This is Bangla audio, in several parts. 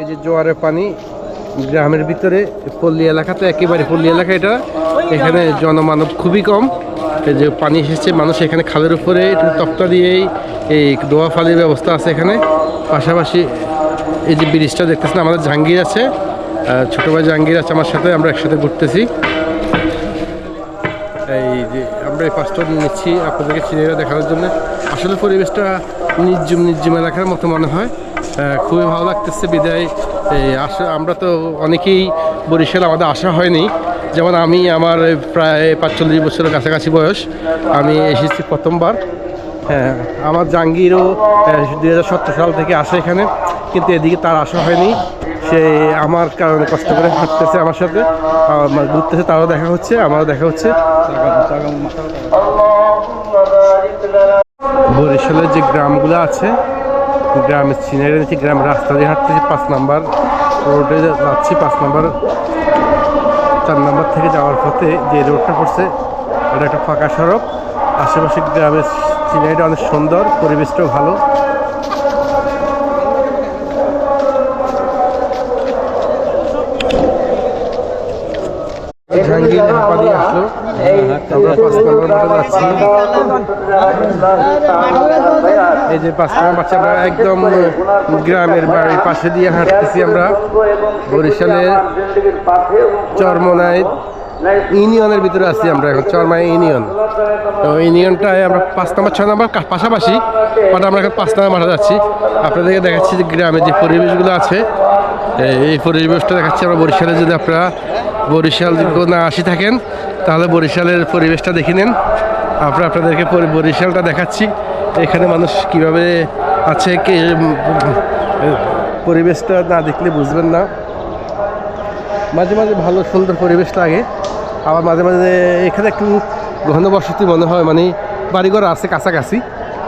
এই যে জোয়ারের পানি গ্রামের ভিতরে পল্লী এলাকাতে, একেবারে পল্লী এলাকা এটা। এখানে জনমানব খুবই কম। এই যে পানি এসেছে, মানুষ এখানে খালের উপরে একটু তক্তা দিয়েই এই দোয়া ফালির ব্যবস্থা আছে এখানে। পাশাপাশি এই যে ব্রিজটা দেখতেছেন, আমাদের জাহাঙ্গীর আছে। ছোট ভাই জাহাঙ্গীর আছে আমার সাথে, আমরা একসাথে ঘুরতেছি। এই যে আমরা এই পাঁচটা নিচ্ছি আপনাদেরকে চিনিরা দেখানোর জন্য। আসলে পরিবেশটা নির্জুম নির্জুম এলাকার মতো মনে হয়। খুবই ভালো লাগতেছে বিদায়। এই আসা আমরা তো অনেকেই বরিশাল আমাদের আসা হয়নি। যেমন আমি আমার প্রায় পাঁচচল্লিশ বছরের কাছাকাছি বয়স। আমি এসেছি প্রথমবার। হ্যাঁ আমার জাহাঙ্গীরও দুই হাজার সতেরো সাল থেকে আসে এখানে। কিন্তু এদিকে তার আসা হয়নি। সে আমার কারণে কষ্ট করে হাঁটতেছে আমার সাথে। আমার ঘুরতেছে, তারও দেখা হচ্ছে, আমারও দেখা হচ্ছে। বরিশালের যে গ্রামগুলো আছে গ্রামের সিনারি নিচ্ছি গ্রামের রাস্তা দিয়ে হাঁটতেছি, পাঁচ নাম্বার রোডে যাচ্ছি, পাঁচ নাম্বার, চার নাম্বার থেকে যাওয়ার পথে যে রোডটা পড়ছে, এটা একটা ফাঁকা সড়ক। আশেপাশে গ্রামের সিনারিটা অনেক সুন্দর, পরিবেশটাও ভালো। আসলো। এই যে পাঁচ নম্বর একদম গ্রামের বাড়ির পাশে দিয়ে হাঁটতেছি আমরা। বরিশালের চরমনাই ইউনিয়নের ভিতরে আছি আমরা এখন, চরমাই ইউনিয়ন। তো ইউনিয়নটায় আমরা পাঁচ নম্বর, ছয় নম্বর পাশাপাশি, বাট আমরা এখন পাঁচ নম্বর মাঠে যাচ্ছি। আপনাদেরকে দেখাচ্ছি যে গ্রামে যে পরিবেশগুলো আছে, এই পরিবেশটা দেখাচ্ছি আমরা বরিশালে যদি আপনারা বরিশাল না আসি থাকেন, তাহলে বরিশালের পরিবেশটা দেখে নেন। আমরা আপনাদেরকে বরিশালটা দেখাচ্ছি। এখানে মানুষ কীভাবে আছে, কে পরিবেশটা না দেখলে বুঝবেন না। মাঝে মাঝে ভালো সুন্দর পরিবেশ লাগে। আবার মাঝে মাঝে এখানে একটু ঘনবসতি মনে হয় মানে বাড়িঘর আছে কাছাকাছি।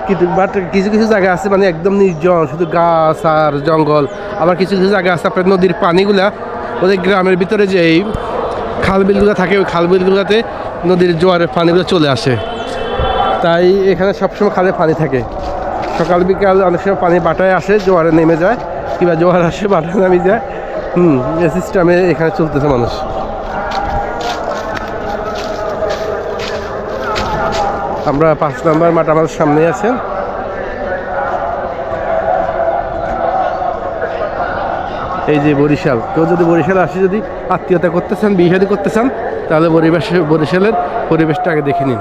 কিন্তু বাট কিছু কিছু জায়গা আছে মানে একদম নির্জন, শুধু গাছ আর জঙ্গল। আবার কিছু কিছু জায়গা আছে, আপনার নদীর পানিগুলা ওদের গ্রামের ভিতরে যে এই খাল বিলগুলো থাকে, ওই খাল বিলগুলোতে নদীর জোয়ারের পানিগুলো চলে আসে। তাই এখানে সবসময় খালে পানি থাকে। সকাল, বিকাল অনেক সময় পানি বাটায় আসে, জোয়ারে নেমে যায়, কিংবা জোয়ার আসে, বাটায় নামে যায়। হুম এ সিস্টেমে এখানে চলতেছে মানুষ। আমরা পাঁচ নম্বর মাঠ আমাদের সামনে আছেন এই যে বরিশাল। কেউ যদি বরিশাল আসে, যদি আত্মীয়তা করতে চান, বিয়ে করতে চান, তাহলে পরিবেশ বরিশালের পরিবেশটা আগে দেখে নিন।